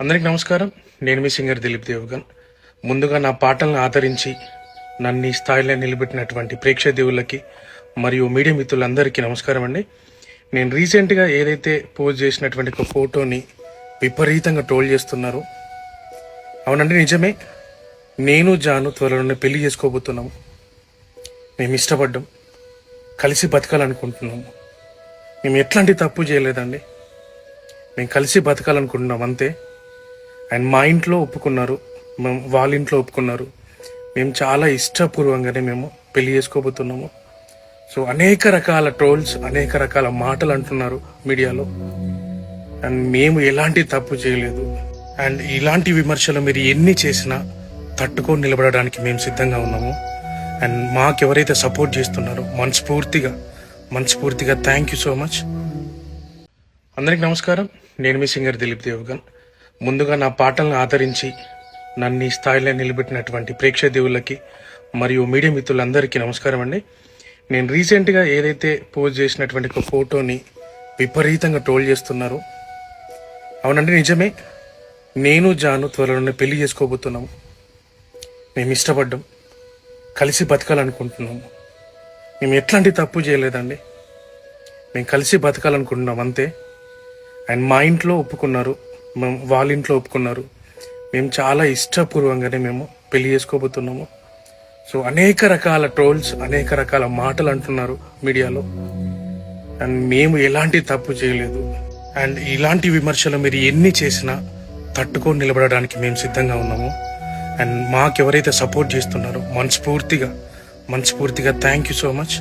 అందరికి నమస్కారం. నేను మీ సింగర్ దిలీప్ దేవగన్. ముందుగా నా పాటలను ఆదరించి నన్ను ఈ స్థాయిలో నిలబెట్టినటువంటి ప్రేక్షక దేవుళ్ళకి మరియు మీడియా మిత్రులందరికీ నమస్కారం అండి. నేను రీసెంట్గా ఏదైతే పోస్ట్ చేసినటువంటి ఒక ఫోటోని విపరీతంగా ట్రోల్ చేస్తున్నారు. అవునండి నిజమే. నేను జాను త్వరలోనే పెళ్ళి చేసుకోబోతున్నాము. మేము ఇష్టపడ్డాం. కలిసి బతకాలనుకుంటున్నాము. మేము ఎట్లాంటి తప్పు చేయలేదండి. మేము కలిసి బతకాలనుకుంటున్నాం అంతే. అండ్ మా ఇంట్లో ఒప్పుకున్నారు. మేము వాళ్ళ ఇంట్లో ఒప్పుకున్నారు. మేము చాలా ఇష్టపూర్వంగానే మేము పెళ్ళి చేసుకోబోతున్నాము. సో అనేక రకాల ట్రోల్స్ అనేక రకాల మాటలు అంటున్నారు మీడియాలో. అండ్ మేము ఎలాంటి తప్పు చేయలేదు. అండ్ ఇలాంటి విమర్శలు మీరు ఎన్ని చేసినా తట్టుకొని నిలబడడానికి మేము సిద్ధంగా ఉన్నాము. అండ్ మాకు ఎవరైతే సపోర్ట్ చేస్తున్నారో మనస్ఫూర్తిగా మనస్ఫూర్తిగా థ్యాంక్ యూ సో మచ్ అందరికి నమస్కారం. నేను మీ సింగర్ దిలీప్ దేవగన్. ముందుగా నా పాటలను ఆదరించి నన్ను ఈ స్థాయిలో నిలబెట్టినటువంటి ప్రేక్షక దేవుళ్ళకి మరియు మీడియా మిత్రులందరికీ నమస్కారం అండి. నేను రీసెంట్గా ఏదైతే పోస్ట్ చేసినటువంటి ఒక ఫోటోని విపరీతంగా ట్రోల్ చేస్తున్నారు. అవునండి నిజమే. నేను జాను త్వరలోనే పెళ్ళి చేసుకోబోతున్నాము మేము ఇష్టపడ్డాం. కలిసి బతకాలనుకుంటున్నాము మేము ఎట్లాంటి తప్పు చేయలేదండి. మేము కలిసి బతకాలనుకుంటున్నాం అంతే. అండ్ మా ఇంట్లో ఒప్పుకున్నారు. మేము వాళ్ళ ఇంట్లో ఒప్పుకున్నారు. మేము చాలా ఇష్టపూర్వంగానే మేము పెళ్ళి చేసుకోబోతున్నాము. సో అనేక రకాల ట్రోల్స్ అనేక రకాల మాటలు అంటున్నారు మీడియాలో. అండ్ మేము ఎలాంటి తప్పు చేయలేదు. అండ్ ఇలాంటి విమర్శలు మీరు ఎన్ని చేసినా తట్టుకొని నిలబడడానికి మేము సిద్ధంగా ఉన్నాము. అండ్ మాకెవరైతే సపోర్ట్ చేస్తున్నారో మనస్ఫూర్తిగా మనస్ఫూర్తిగా థ్యాంక్ యూ సో మచ్